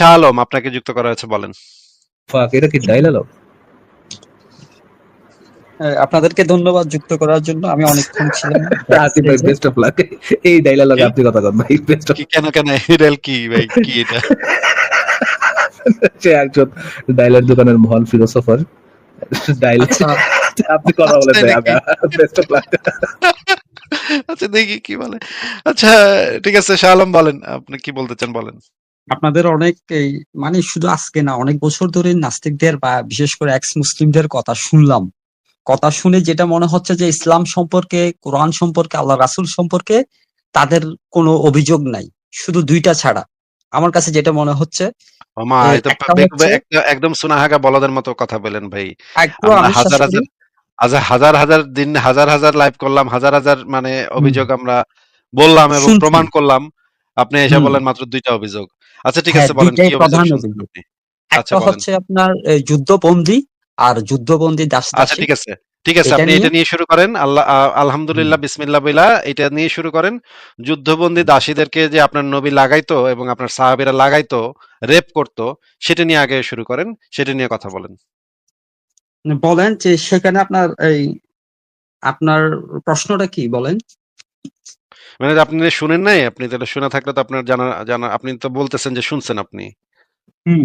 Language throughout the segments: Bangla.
শাহ আলম আপনাকে যুক্ত করা হয়েছে বলেন। ফাক এটা কি ডায়লগ হ্যাঁ, আপনাদেরকে ধন্যবাদ যুক্ত করার জন্য। আমি অনেকক্ষণ ছিলাম। আসিফ ভাই বেস্ট অফ লাক এই কি? আপনি কথা কন ভাই বেস্ট অফ কেন কেন? এডেল কি ভাই? কি এটা? সে একজন ডায়লগ দোকানের মহান ফিলোসফার আচ্ছা। আপনি কথা বলেন ভাই বেস্ট অফ লাক আচ্ছা দেখি কি বলে। আচ্ছা ঠিক আছে শাহ আলম বলেন। আপনি কি বলতে চান বলেন। আপনাদের অনেক এই মানে শুধু আজকে না অনেক বছর ধরে নাস্তিকদের বা বিশেষ করে এক্স মুসলিমদের কথা শুনলাম। কথা শুনে যেটা মনে হচ্ছে যে ইসলাম সম্পর্কে কোরআন সম্পর্কে আল্লাহ রাসূল সম্পর্কে তাদের কোনো অভিযোগ নাই শুধু দুইটা ছাড়া। আমার কাছে যেটা মনে হচ্ছে একদম সোনাহাগা বলদের মতো কথা বলেন ভাই। হাজার হাজার হাজার হাজার দিন হাজার হাজার লাইভ করলাম হাজার হাজার মানে অভিযোগ আমরা বললাম এবং প্রমাণ করলাম। আপনি এসে বলেন মাত্র দুইটা অভিযোগ। আচ্ছা ঠিক হ্যাঁ, আছে বলেন কি প্রধান। আপনি? আচ্ছা একটা হচ্ছে আপনার যুদ্ধবন্দী আর যুদ্ধবন্দী দাস আচ্ছা ঠিক আছে ঠিক আছে আপনি এটা নিয়ে- শুরু করেন। আল্লাহ আলহামদুলিল্লাহ বিসমিল্লাহ বইলা এটা নিয়ে শুরু করেন। যুদ্ধবন্দী দাসীদেরকে যে আপনার নবী লাগাইতো এবং আপনার সাহাবীরা লাগাইতো রেপ করতো সেটা নিয়ে আগে শুরু করেন সেটা নিয়ে কথা বলেন। বলেন যে সেখানে আপনার এই আপনার প্রশ্নটা কি বলেন? মানে আপনি শুনেন নাই আপনি তাহলে শুনে থাকলে তো আপনার জানা জানা আপনি তো বলতেছেন যে শুনছেন আপনি। হুম।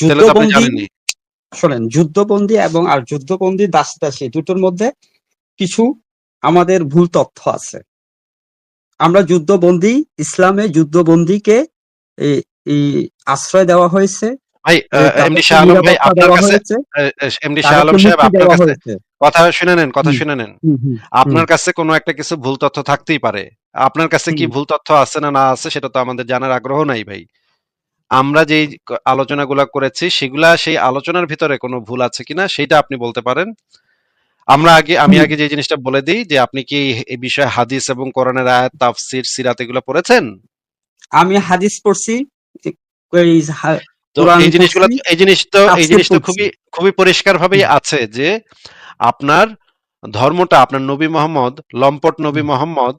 যুদ্ধবন্দী শোনেন যুদ্ধবন্দী এবং আর যুদ্ধবন্দী দাস দাসী দুটোর মধ্যে কিছু আমাদের ভুল তথ্য আছে। আমরা যুদ্ধবন্দী ইসলামে যুদ্ধবন্দীকে আশ্রয় দেওয়া হয়েছে। ভাই এমডি শাহ আলম ভাই আপনার কাছে এমডি শাহ আলম সাহেব আপনার কাছে কথা শুনে নেন কথা শুনে নেন। আপনার কাছে কোনো একটা কিছু ভুল তথ্য থাকতেই পারে। আপনার কাছে কি ভুল তথ্য আছে না না আছে সেটা তো আমাদের জানার আগ্রহ নাই ভাই। আমরা যেই আলোচনাগুলা করেছি সেগুলা সেই আলোচনার ভিতরে কোনো ভুল আছে কিনা সেটা আপনি বলতে পারেন। আমরা আগে আমি আগে যে জিনিসটা বলে দিই যে আপনি কি এই বিষয়ে হাদিস এবং কোরআনের আয়াত তাফসির সিরাত এগুলো পড়েছেন? আমি হাদিস পড়ছি তো এই জিনিসগুলো এই জিনিস তো এই জিনিস তো খুবই খুবই পরিষ্কার ভাবেই আছে যে আপনার ধর্মটা আপনার নবী মোহাম্মদ লম্পট নবী মোহাম্মদ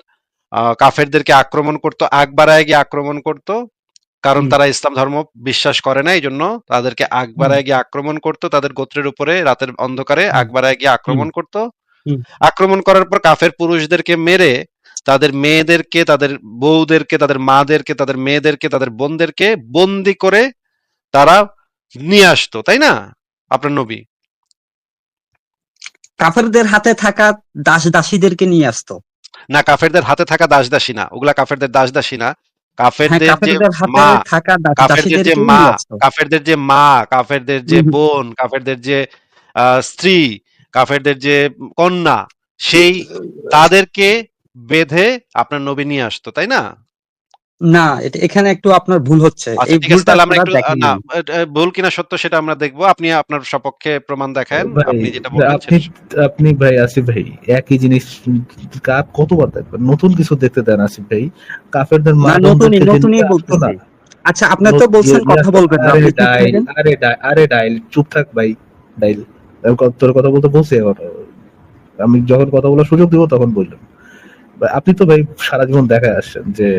কাফেরদেরকে আক্রমণ করত আকবারায় গিয়ে আক্রমণ করত কারণ তারা ইসলাম ধর্ম বিশ্বাস করে না এই জন্য তাদেরকে আকবারায় গিয়ে আক্রমণ করত তাদের গোত্রের উপরে রাতের অন্ধকারে হুম। আকবারায় গিয়ে আক্রমণ করত। আক্রমণ করার পর কাফের পুরুষদেরকে মেরে তাদের মেয়েদেরকে তাদের বউদেরকে তাদের মাদেরকে তাদের মেয়েদেরকে তাদের বোনদেরকে বন্দি করে তারা নিয়ে আসতো তাই না? আপনার নবী। কাফেরদের হাতে থাকা দাস দাসীদেরকে নিয়ে আসতো। না কাফেরদের হাতে থাকা দাস দাসী না। ওগুলা কাফেরদের দাস দাসী না হ্যাঁ কাফেরদের যে মা কাফেরদের যে মা কাফেরদের যে মা কাফেরদের যে। বোন কাফেরদের যে আহ, স্ত্রী কাফেরদের যে কন্যা সেই তাদেরকে বেঁধে আপনার নবী নিয়ে আসতো তাই না? না এটা এখানে একটু আপনার ভুল হচ্ছে। আচ্ছা এই ভুলটা আমরা একটু না ভুল কিনা সত্য সেটা আমরা দেখব। আপনি আপনার সপক্ষে প্রমাণ দেখান আপনি যেটা আপনি ভাই আসিফ ভাই একই জিনিস কাপ কতবার দেখবেন? নতুন কিছু দেখতে দেন আসিফ ভাই। কাফেরদের না নতুনই নতুনই বলতেছি। আচ্ছা আপনি তো বলছেন কথা বলবেন না। আরে ডাইল আরে ডাইল আরে ডাইল চুপ থাক ভাই ডাইল। তোর কথা বলতে বলছি আমি যখন কথা বলার সুযোগ দিব তখন বললাম। আপনি তো ভাই সারা জীবন দেখায় আসছেন যে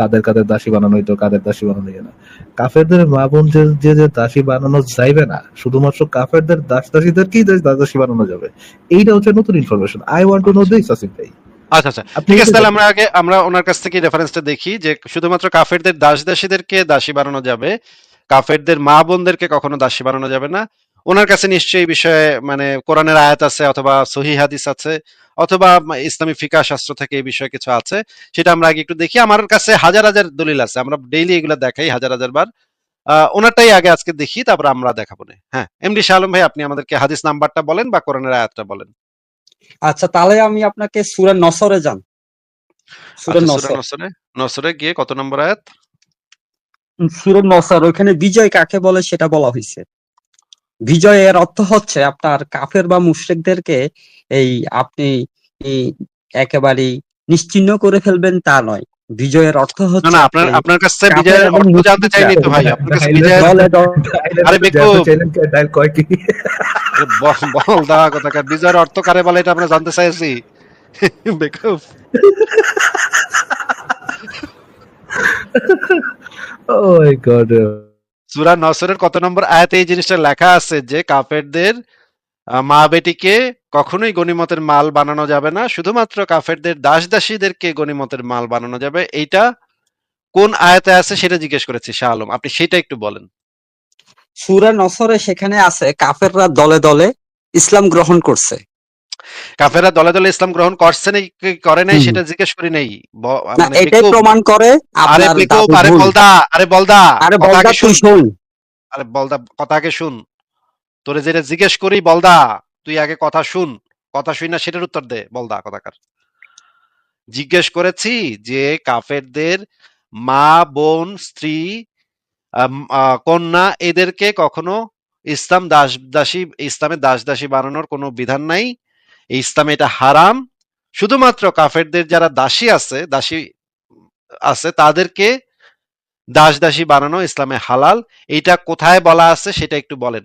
কাদের কাদের দাসী বানানো হইতো কাদের দাসী বানানো যায় না। কাফেরদের মা বোন যে যে যে দাসী বানানো যাইবে না শুধুমাত্র কাফেরদের দাস দাসীদেরকেই দাস দাসী বানানো যাবে। এইটা হচ্ছে নতুন information I want to know this Asif ভাই। আচ্ছা আচ্ছা। ঠিক আছে তাহলে আমরা আগে আমরা ওনার কাছ থেকে রেফারেন্সটা দেখি যে শুধুমাত্র কাফেরদের দাস দাসীদেরকে দাসী বানানো যাবে কাফেরদের মা বোনদেরকে কখনো দাসী বানানো যাবে না। ওনার কাছে নিশ্চয়ই এই বিষয়ে মানে কোরআনের আয়াত আছে অথবা সহি হাদিস আছে। অথবা ইসলামী ফিকা শাস্ত্র থেকে এই বিষয়ে কিছু আছে সেটা আমরা আগে একটু দেখি। আমার কাছে হাজার হাজার দলিল আছে আমরা ডেইলি এগুলো দেখাই হাজার হাজার বার। ওনারটাই আগে আজকে দেখি তারপর আমরা দেখাবো। না হ্যাঁ এমডি শাহ আলম ভাই আপনি আমাদেরকে হাদিস নাম্বারটা বলেন বা কোরআনের আয়াতটা বলেন। আচ্ছা তাহলে আমি আপনাকে সূরা নসরে যান। সূরা আচ্ছা নসর। নসরে নসরে গিয়ে কত নম্বর আয়াত? সূরা নসর ওখানে বিজয় কাকে বলে সেটা বলা হয়েছে বিজয়ের অর্থ হচ্ছে আপনার কাফের বা মুশরিকদেরকে এই আপনি একেবারেই নিশ্চিহ্ন করে ফেলবেন তা নয় বিজয়ের অর্থ হচ্ছে না আপনার আপনার কাছে বিজয়ের অর্থ জানতে চাইনি তো ভাই আপনার কাছে বিজয়ের আরে বেকুব। ডাইল কয় কি বল দেওয়া কথা কার বিজয়ের অর্থ কারে বলে এটা আমরা জানতে চাইছি বেকুব Oh my god. সূরা নসরের কত নম্বর আয়াতে এই জিনিসটা লেখা আছে যে কাফেরদের মা বেটিকে কখনোই গনিমতের মাল বানানো যাবে না শুধুমাত্র কাফেরদের দাস দাসীদেরকে গনিমতের মাল বানানো যাবে এইটা কোন আয়াতে আছে সেটা জিজ্ঞেস করেছি শাহ আলম। আপনি সেটা একটু বলেন। সূরা নসরে সেখানে আছে কাফেররা দলে দলে ইসলাম গ্রহণ করছে। কাফেররা দলে দলে ইসলাম গ্রহণ করছে নাকি করে নাই সেটা জিজ্ঞেস করি নাই। মানে এটাই প্রমাণ করে আরে বেকুব, আরে। বলদা আরে বলদা আরে বলদা শুন। আরে বলদা কথা আগে শুন। তোরে যেটা জিজ্ঞেস করি বলদা তুই আগে কথা শুন। কথা শুই না, সেটার উত্তর দে। বলদা কথাকার। জিজ্ঞেস করেছি যে কাফেরদের মা, বোন, স্ত্রী কন্যা, এদেরকে কখনো ইসলাম দাস, দাসী ইসলামের দাস, দাসী বানানোর কোনো বিধান নাই? ইসলামে এটা হারাম। শুধুমাত্র কাফেরদের যারা দাসী আছে দাসী আছে, তাদেরকে দাস, দাসী বানানো ইসলামে হালাল। এটা কোথায় বলা আছে, সেটা একটু বলেন।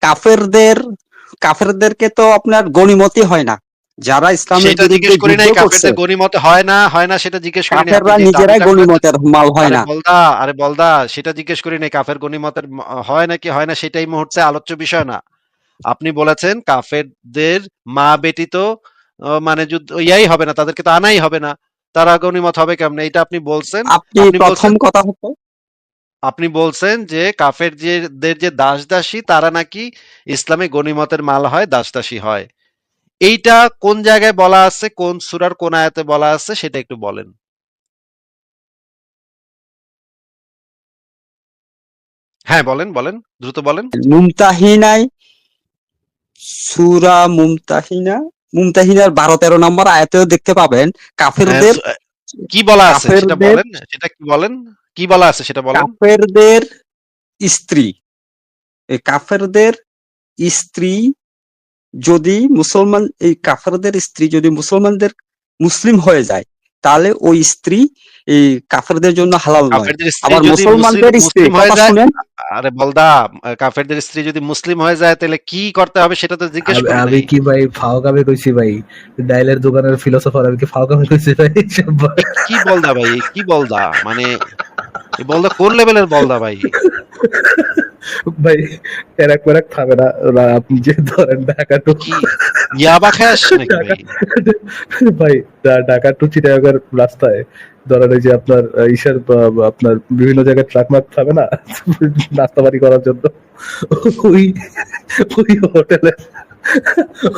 কাফেরদের কাফেরদেরকে তো আপনার গণিমতি হয় না। যারা ইসলামের জিজ্ঞেস করি নাই কাফেরদের গনিমতে হয় না হয় না সেটা জিজ্ঞেস করি নাই। কাফেররা নিজেরাই গণিমতের মাল হয় না। বলদা আরে বলদা সেটা জিজ্ঞেস করি নাই কাফের গনিমতের হয় নাকি হয় না সেটাই মুহূর্তে আলোচ্য বিষয় না। আপনি বলেছেন কাফেরদের মা বেটি তো মানে যুদ্ধ ইয়াই হবে না তাদেরকে তো আনাই হবে না। তারা গনিমত হবে কেমনে? এটা আপনি বলছেন। আপনি প্রথম বলছেন- কথা হচ্ছে আপনি বলছেন যে কাফের যে দাস দাসী তারা নাকি ইসলামে গনিমতের মাল হয় দাস দাসী হয়। এইটা কোন জায়গায় বলা আছে কোন সূরার কোন আয়াতে বলা আছে সেটা একটু বলেন। হ্যাঁ বলেন বলেন দ্রুত বলেন। মুমতাহিনায় সুরা মুমতাহিনা মুমতাহিনার বারো তেরো নম্বর আয়াতেও দেখতে পাবেন কাফেরদের হ্যাঁ, কি বলা আছে সেটা বলেন সেটা কি বলেন? কি বলা আছে সেটা বলেন? কাফেরদের স্ত্রী। এই কাফেরদের স্ত্রী যদি মুসলমান এই কাফেরদের স্ত্রী যদি মুসলমানদের মুসলিম হয়ে যায় তাহলে ওই স্ত্রী এই কাফেরদের জন্য হালাল নয়। আবার মুসলমানদের স্ত্রী হয়ে যায় আরে বলদা কাফেরদের স্ত্রী যদি মুসলিম হয়ে যায় তাহলে কি করতে হবে সেটা তো জিজ্ঞেস আমি- করি আমি কি ভাই ফাও কামে কইছি ভাই। ডাইলের দোকানের ফিলোসফার আমি কি ফাও কামে কইছি ভাই? কি বলদা ভাই কি বলদা? মানে এই বলদা কোন লেভেলের বলদা ভাই? ভাই এরাক মেরাক খাবে না ওরা আপনি যে ধরেন ঢাকা টু ইয়াবা খায় আসছে নাকি ভাই? ঢাকা টু চিটাগাঙ্গের রাস্তায় ধরেন যে আপনার ইসের আপনার বিভিন্ন জায়গায় ট্রাক মার্ক খাবে না নাস্তা বাড়ি করার জন্য। ওই ওই হোটেলে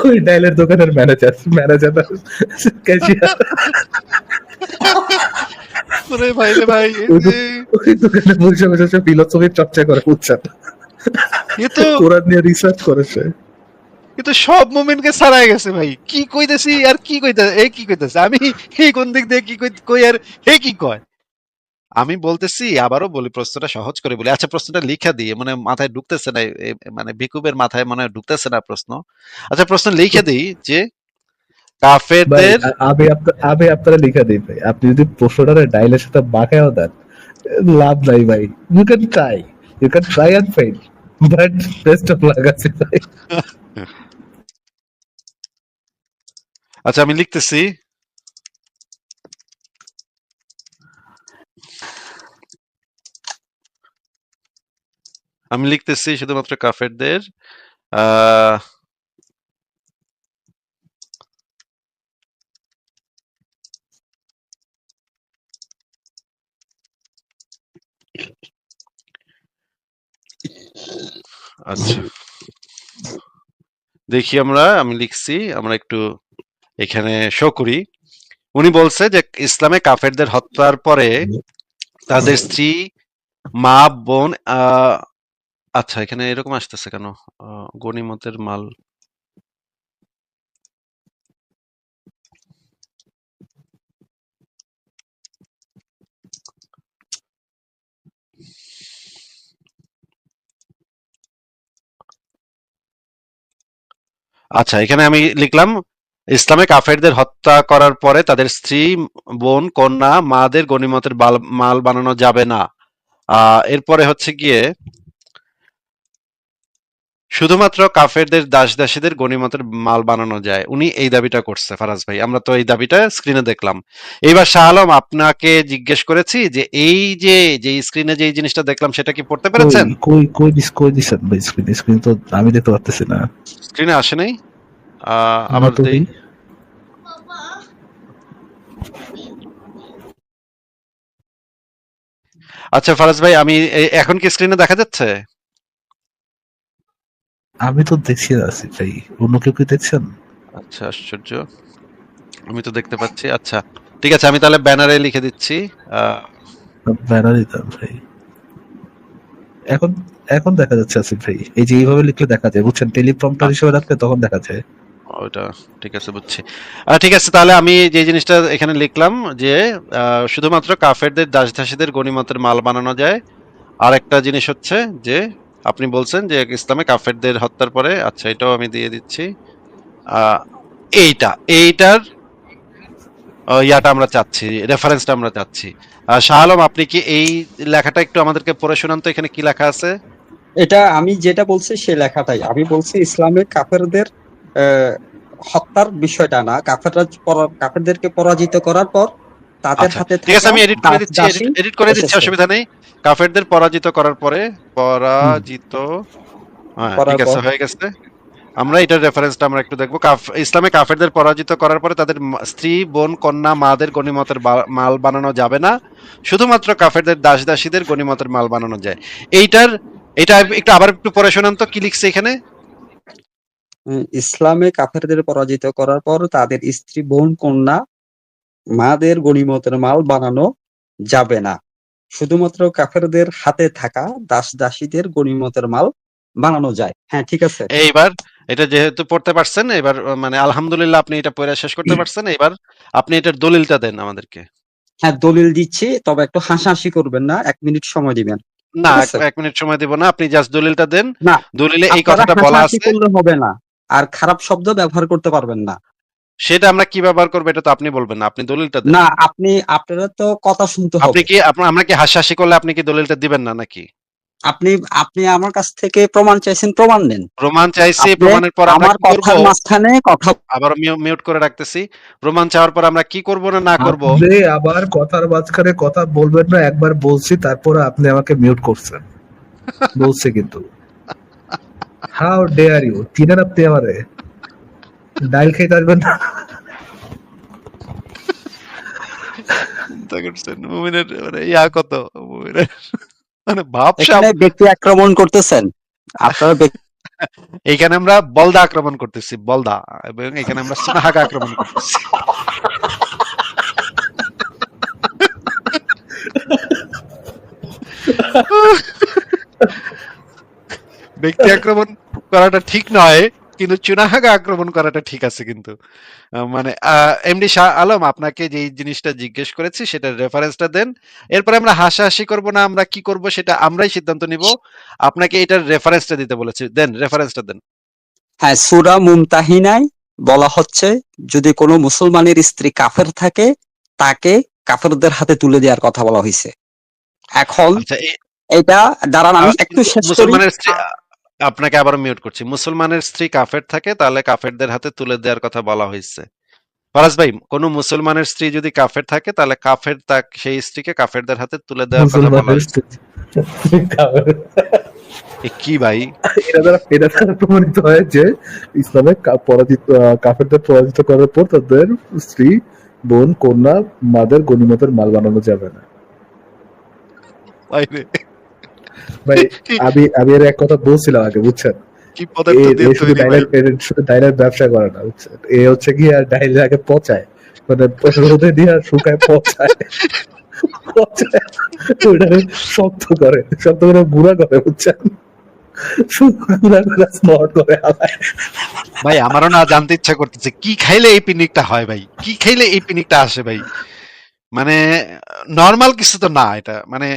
ওই ডাইলের দোকানের ম্যানেজার ম্যানেজার ক্যাশিয়ার ওরে ভাই রে ভাই দোকানে বসে বসে ফিলোসফির চর্চা করে বুঝছেন এ তো কোরআন নিয়ে রিসার্চ করেছে এ তো সব মোমেন্টকে ছাড়াই গেছে ভাই। কি কইতেছি আর কি কইতেছে কি কইতেছে? আমি এই কোন দিক দিয়ে কি কই- আর কি কয়? আমি বলতেছি আবারও বলি প্রশ্নটা সহজ করে বলি। আচ্ছা প্রশ্নটা লিখা দিই মানে মাথায় ঢুকতেছে না মানে বিকুবের মাথায় মনে ঢুকতেছে না প্রশ্ন। আচ্ছা প্রশ্ন লিখে দিই যে কাফেরদের আমি আমি আপনারা লিখে দিই ভাই। আপনি যদি প্রশ্নটারে ডাইলের সাথে বাঁকায়ও দেন লাভ নাই ভাই। You can try you can try and fail but best of luck আছে ভাই। আচ্ছা আমি লিখতেছি। আমি লিখতেছি শুধুমাত্র কাফেরদের। আহ আচ্ছা দেখি আমরা আমি লিখছি আমরা একটু এখানে শো করি। উনি বলছে যে ইসলামে কাফেরদের হত্যার পরে তাদের স্ত্রী মা বোন আচ্ছা এখানে এরকম আসতেছে কেন? আহ, গনিমতের মাল। আচ্ছা এখানে আমি লিখলাম, ইসলামে কাফেরদের হত্যা করার পরে তাদের স্ত্রী, বোন, কন্যা, মাদের গনিমতের বাল- মাল বানানো যাবে না। এরপরে হচ্ছে গিয়ে শুধুমাত্র কাফেরদের দাস দাসীদের গনিমতের মাল বানানো যায়। উনি এই দাবিটা করছে ফারাজ ভাই। আমরা তো এই দাবিটা স্ক্রিনে দেখলাম। এইবার শাহ আলম আপনাকে জিজ্ঞেস করেছি যে এই যে যে স্ক্রিনে যে জিনিসটা দেখলাম সেটা কি পড়তে পেরেছেন? কই কই দিস কই দিছেন ভাই স্ক্রিন স্ক্রিন তো আমি দেখতে পারতেছি না। স্ক্রিনে আসে নাই? আবার তো দেই। আচ্ছা ফারাজ ভাই আমি এখন কি স্ক্রিনে দেখা যাচ্ছে? আমি তো দেখছি আছি ভাই অন্য কেউ কি দেখছেন? আচ্ছা আশ্চর্য। আমি তো দেখতে পাচ্ছি। আচ্ছা ঠিক আছে আমি তাহলে ব্যানারে লিখে দিচ্ছি। আহ, ব্যানার দিতাম ভাই এখন এখন দেখা যাচ্ছে আসিফ ভাই এই যে এইভাবে লিখলে দেখা যায় বুঝছেন? টেলিপ্রম্পটার হিসেবে রাখলে তখন দেখা যায়। ওটা ঠিক আছে বুঝছি। আহ, ঠিক আছে তাহলে আমি যে জিনিসটা এখানে লিখলাম যে আহ, শুধুমাত্র কাফেরদের দাস দাসীদের গনিমতের মাল বানানো যায়। আর একটা জিনিস হচ্ছে যে আপনি বলছেন যে ইসলামে কাফেরদের হত্যার পরে আচ্ছা এটাও আমি দিয়ে দিচ্ছি। এইটা, এইটার ইয়াটা আমরা চাচ্ছি রেফারেন্সটা আমরা চাচ্ছি। শাহ আলম, আপনি কি এই লেখাটা একটু আমাদেরকে পড়ে শোনান তো, এখানে কি লেখা আছে? এটা আমি যেটা বলছি সেই লেখাটাই। আমি বলছি, ইসলামে কাফেরদের হত্যার বিষয়টা না, কাফেররা কাফেরদেরকে পরাজিত করার পর তাদের আচ্ছা, হাতে ঠিক আছে আমি এডিট করে দিচ্ছি এডিট করে দিচ্ছি অসুবিধা নেই। কাফেরদের পরাজিত করার পরে পরাজিত হ্যাঁ ঠিক আছে হয়ে গেছে। আমরা এটার রেফারেন্সটা আমরা একটু দেখব। ইসলামে কাফেরদের পরাজিত করার পরে তাদের স্ত্রী বোন কন্যা মাদের গনিমতের মাল বানানো যাবে না। শুধুমাত্র কাফেরদের দাস দাসীদের গনিমতের মাল বানানো যায়। এইটার এটা একটু আবার একটু পড়ে শোনান তো কি লিখছে এখানে? ইসলামে কাফেরদের পরাজিত করার পর তাদের স্ত্রী বোন কন্যা মাদের গনিমতের মাল বানানো যাবে না। শুধুমাত্র কাফেরদের হাতে থাকা দাস দাসীদের গনিমতের মাল বানানো যায়। হ্যাঁ ঠিক আছে। এইবার এটা যেহেতু পড়তে পারছেন এবার মানে আলহামদুলিল্লাহ আপনি এটা পড়ে শেষ করতে পারছেন এবার আপনি এটার দলিলটা দেন আমাদেরকে। হ্যাঁ দলিল দিচ্ছি তবে একটু হাসাহাসি করবেন না এক মিনিট সময় দিবেন। না এক- মিনিট সময় দিব না আপনি জাস্ট দলিলটা দেন। না, দলিলে এই কথাটা বলা আছে। হবে না আর খারাপ শব্দ ব্যবহার করতে পারবেন না। সেটা আমরা কি ব্যবহার করব এটা তো আপনি বলবেন না আপনি দলিলটা না আপনি আপনারা তো কথা শুনতে হবে। আপনি কি আপনি- আমরা কি হাসাহাসি করলে আপনি কি দলিলটা দিবেন না নাকি? আপনি আপনি আমার কাছ থেকে প্রমাণ চাইছেন প্রমাণ নেন প্রমাণ চাইছি প্রমাণের পর আমার কথার মাঝখানে কথা আবার মিউট করে রাখতেছি। প্রমাণ চাওয়ার পর আমরা কি করব না না করব? আপনি আবার কথার মাঝখানে কথা বলবেন না একবার বলছি তারপরে আপনি আমাকে মিউট করছেন। বলছে কিন্তু। হাউ ডেয়ার ইউ চিনেন আপনি আমারে। ডাইল খেতে আসবেন না। চিন্তা করছেন মুমিনের মানে ইয়া কত? মুমিনের মানে ব্যক্তি আক্রমণ করতেছেন। আপনারা ব্যক্তি আমরা বলদা আক্রমণ করতেছি বলদা এবং এখানে আমরা সুনাহাগা আক্রমণ করতেছি। ব্যক্তি আক্রমণ করাটা ঠিক নয়। কিন্তু চুনাহাগা আক্রমণ করাটা ঠিক আছে কিন্তু। মানে এমডি শাহ আলম আপনাকে যে জিনিসটা জিজ্ঞেস করেছি সেটার রেফারেন্সটা দেন। এরপরে আমরা হাসাহাসি করব না আমরা কি করব সেটা আমরাই সিদ্ধান্ত নিব। আপনাকে এটার রেফারেন্সটা দিতে বলেছি। দেন রেফারেন্সটা দেন। হ্যাঁ সুরা মুমতাহিনায় বলা হচ্ছে যদি কোনো মুসলমানের স্ত্রী কাফের থাকে তাকে কাফেরদের হাতে তুলে দেওয়ার কথা বলা হয়েছে এখন আচ্ছা এটা দাঁড়ান আমি একটু শেষ করি। আপনাকে আবার মিউট করছি। মুসলমানের স্ত্রী কাফের থাকে তাহলে কাফেরদের হাতে তুলে দেওয়ার কথা বলা হয়েছে। ফরাজ ভাই কোন মুসলমানের স্ত্রী যদি কাফের থাকে তাহলে কাফের তাক সেই স্ত্রীকে কাফেরদের হাতে তুলে দেওয়ার কথা বলা হয়েছে। কি ভাই? এটা দ্বারা এটা দ্বারা প্রমাণিত হয় যে ইসলামে পরাজিত কাফেরদের পরাজিত করার পর তাদের স্ত্রী বোন কন্যা মাদের গণিমতের মাল বানানো যাবে না। ভাই আমি আমি এর এক কথা বলছিলাম আগে বুঝছেন? কি পদার্থ দিয়ে শুধু তৈরি ডাইলের শুধু ডাইলের ব্যবসা করে না বুঝছেন? এ হচ্ছে কি আর আগে পচায়। মানে রোদে দিয়ে আর শুকায় পচায়। শক্ত করে শক্ত করে গুঁড়া করে বুঝছেন? ভাই আমারও না জানতে ইচ্ছা করতেছে কি খাইলে এই পিনিকটা হয় ভাই? কি খাইলে এই পিনিকটা আসে ভাই? মানে নর্মাল কিছু তো না এটা মানে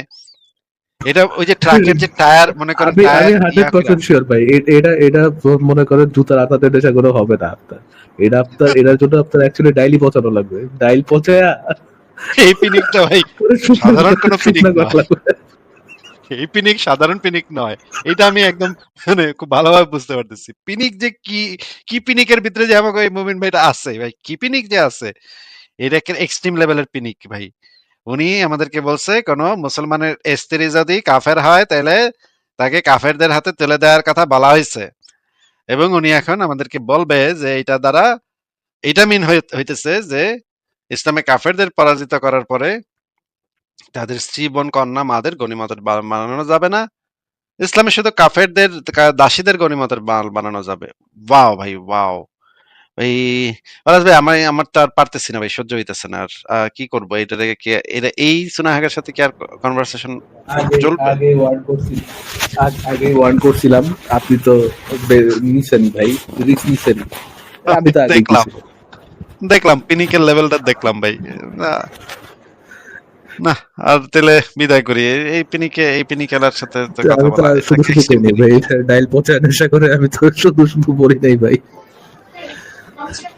এটা ওই যে ট্রাকের যে টায়ার মনে করেন আমি হান্ড্রেড পার্সেন্ট শিওর ভাই এটা এটা মনে করেন জুতার আতাতে করে হবে না আপনার। এটা আপনার এটার জন্য আপনার অ্যাকচুয়ালি ডাইলি পচানো লাগবে। ডাইল পচায়া এই পিনিকটা ভাই সাধারণ কোনো করা না। এই পিনিক সাধারণ পিনিক নয়। এটা আমি একদম মানে খুব ভালোভাবে বুঝতে পারতেছি। পিনিক যে কি কি পিনিকের ভিতরে যে আমাকে এই মুমিন ভাইটা আছে ভাই কি পিনিক যে আছে এটা একটা এক্সট্রিম লেভেলের পিনিক ভাই। উনি আমাদেরকে বলছে, কোন মুসলমানের স্ত্রী যদি কাফের হয়, তাহলে তাকে কাফেরদের হাতে তুলে দেওয়ার কথা বলা হয়েছে। এবং উনি এখন আমাদেরকে বলবে যে এটা দ্বারা এটা মিন হইতেছে যে, ইসলামে কাফেরদের পরাজিত করার পরে তাদের স্ত্রী, বোন, কন্যা, মাদের গণিমতের বানানো যাবে না। ইসলামে শুধু কাফেরদের দাসীদের গণিমতের বানানো যাবে। ওয়াও ভাই, ওয়াও। ভাই ভাই আমার আমার তো আর পারতেছি না ভাই সহ্য হইতেছে না। আর কি করব? এটা থেকে কি এটা এই সুনাহাগের সাথে কি আর কনভারসেশন আগে চলবে? আগে ওয়ার্ন করছিলাম আগে ওয়ার্ন করছিলাম। আপনি তো নিছেন ভাই রিস্ক নিছেন। আমি তো দেখলাম। দেখলাম পিনিকের লেভেলটা দেখলাম ভাই। না না আর তাহলে বিদায় করি। এই- পিনিকে এই পিনিকেলার সাথে তো কথা বলা শুধু শুধু করি ভাই ডাইল পচা নেশা করে আমি তো শুধু শুধু বলি নাই ভাই। Okay.